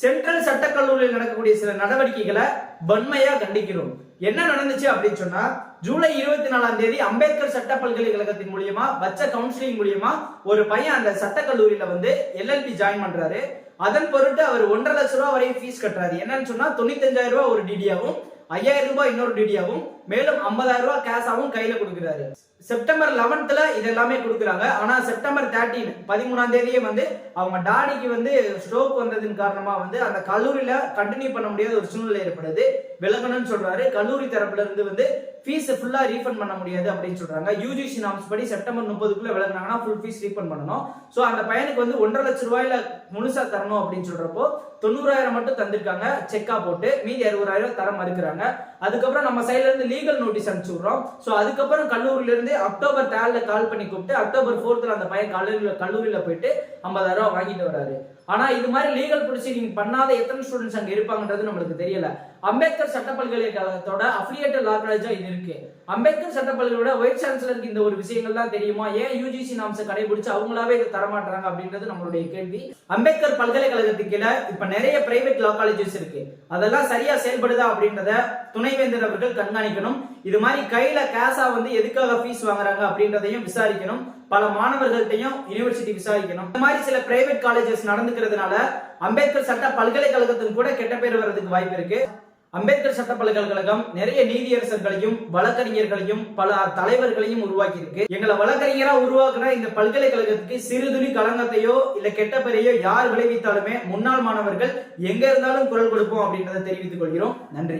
Central சட்டக்கல்லூரியில் நடக்கக்கூடிய சில நடவடிக்கைகளை வன்மையா கண்டிக்கிறோம். என்ன நடந்துச்சு அப்படின்னு சொன்னா ஜூலை இருபத்தி நாலாம் தேதி அம்பேத்கர் சட்ட பல்கலைக்கழகத்தின் மூலியமா வச்ச கவுன்சிலிங் மூலியமா ஒரு பையன் அந்த சட்டக்கல்லூரியில வந்து எல்எல்பி ஜாயின் பண்றாரு. அதன் பொருட்டு அவர் ஒன்றரை லட்ச ரூபாய் வரையும் ஃபீஸ் கட்டுறாரு. என்னன்னு சொன்னா தொண்ணூத்தஞ்சாயிரம் ரூபாய் ஒரு டிடியாவும் ஐயாயிரம் ரூபாய் இன்னொரு டிடியாவும் மேலும் ஐம்பதாயிரம் ரூபாய் கேஷாவும் கையில கொடுக்குறாரு. செப்டம்பர் லெவன்த்தில் இது எல்லாமே கொடுக்குறாங்க. ஆனால் செப்டம்பர் தேர்ட்டீன் பதிமூணாம் தேதியே வந்து அவங்க டாடிக்கு வந்து ஸ்ட்ரோக் வந்ததின் காரணமாக வந்து அந்த கல்லூரியில் கண்டினியூ பண்ண முடியாத ஒரு சூழ்நிலை ஏற்படுது. விலகணும்னு சொல்கிறாரு கல்லூரி தரப்புலேருந்து வந்து ஃபீஸ் ஃபுல்லாக ரீஃபண்ட் பண்ண முடியாது அப்படின்னு சொல்கிறாங்க யூஜிசி நாம்ஸ் படி செப்டம்பர் முப்பதுக்குள்ளே விலகினாங்கன்னா ஃபுல் ஃபீஸ் ரீஃபண்ட் பண்ணணும். ஸோ அந்த பையனுக்கு வந்து ஒன்றரை லட்ச ரூபாயில முழுசாக தரணும் அப்படின்னு சொல்கிறப்போ தொண்ணூறாயிரம் மட்டும் தந்திருக்காங்க. செக்காக போட்டு மீதி அறுபதாயிரம் தர மறுக்கிறாங்க. அதுக்கப்புறம் நம்ம சைட்லேருந்து லீகல் நோட்டீஸ் அனுப்பிச்சு விட்றோம். ஸோ அதுக்கப்புறம் கல்லூரியிலேருந்து இருந்து அக்டோபர் தேர்ட்ல கால் பண்ணி கூப்பிட்டு அக்டோபர் ஃபோர்த்ல அந்த பையன் கல்லூரியில் கல்லூரியில போயிட்டு ஐம்பதாயிரம் ரூபாய் வாங்கிட்டு வராரு. ஆனா இது மாதிரி லீகல் ப்ரொசீடிங் பண்ணாத எத்தனை ஸ்டூடெண்ட்ஸ் அங்க இருப்பாங்கன்றது நம்மளுக்கு தெரியல. அம்பேத்கர் சட்ட பல்கலைக்கழகத்தோட அஃபிலியேட்டட் லா காலேஜா இது இருக்கு. அம்பேத்கர் சட்ட பல்கலையோட வைஸ் சான்சலருக்கு இந்த ஒரு விஷயங்கள்லாம் தெரியுமா? ஏன் யூஜிசி நாம்ஸை கடைபிடிச்சு அவங்களாவே இதை தரமாட்டாங்க அப்படின்றது நம்மளுடைய கேள்வி. அம்பேத்கர் பல்கலைக்கழகத்துக்கு கீழே இப்ப நிறைய பிரைவேட் லா காலேஜஸ் இருக்கு. அதெல்லாம் சரியா செயல்படுதா அப்படின்றத துணைவேந்தர் அவர்கள் கண்காணிக்கணும். இது மாதிரி கையில கேஷா வந்து எதுக்காக ஃபீஸ் வாங்குறாங்க அப்படின்றதையும் விசாரிக்கணும். பல மாணவர்கள்ட்டையும் யூனிவர்சிட்டி விசாரிக்கணும். இந்த மாதிரி சில பிரைவேட் காலேஜஸ் நடந்துக்கிறதுனால அம்பேத்கர் சட்ட பல்கலைக்கழகத்தின் கூட கெட்ட பேர் வர்றதுக்கு வாய்ப்பு இருக்கு. அம்பேத்கர் சட்ட பல்கலைக்கழகம் நிறைய நீதியரசர்களையும் வழக்கறிஞர்களையும் பல தலைவர்களையும் உருவாக்கி இருக்கு எங்களை வழக்கறிஞரா உருவாக்குன இந்த பல்கலைக்கழகத்துக்கு சிறுதுளி களங்கத்தையோ இல்ல கெட்ட பெயரையோ யார் விளைவித்தாலுமே முன்னாள் மாணவர்கள் எங்க இருந்தாலும் குரல் கொடுப்போம் அப்படின்றத தெரிவித்துக் கொள்கிறோம். நன்றி.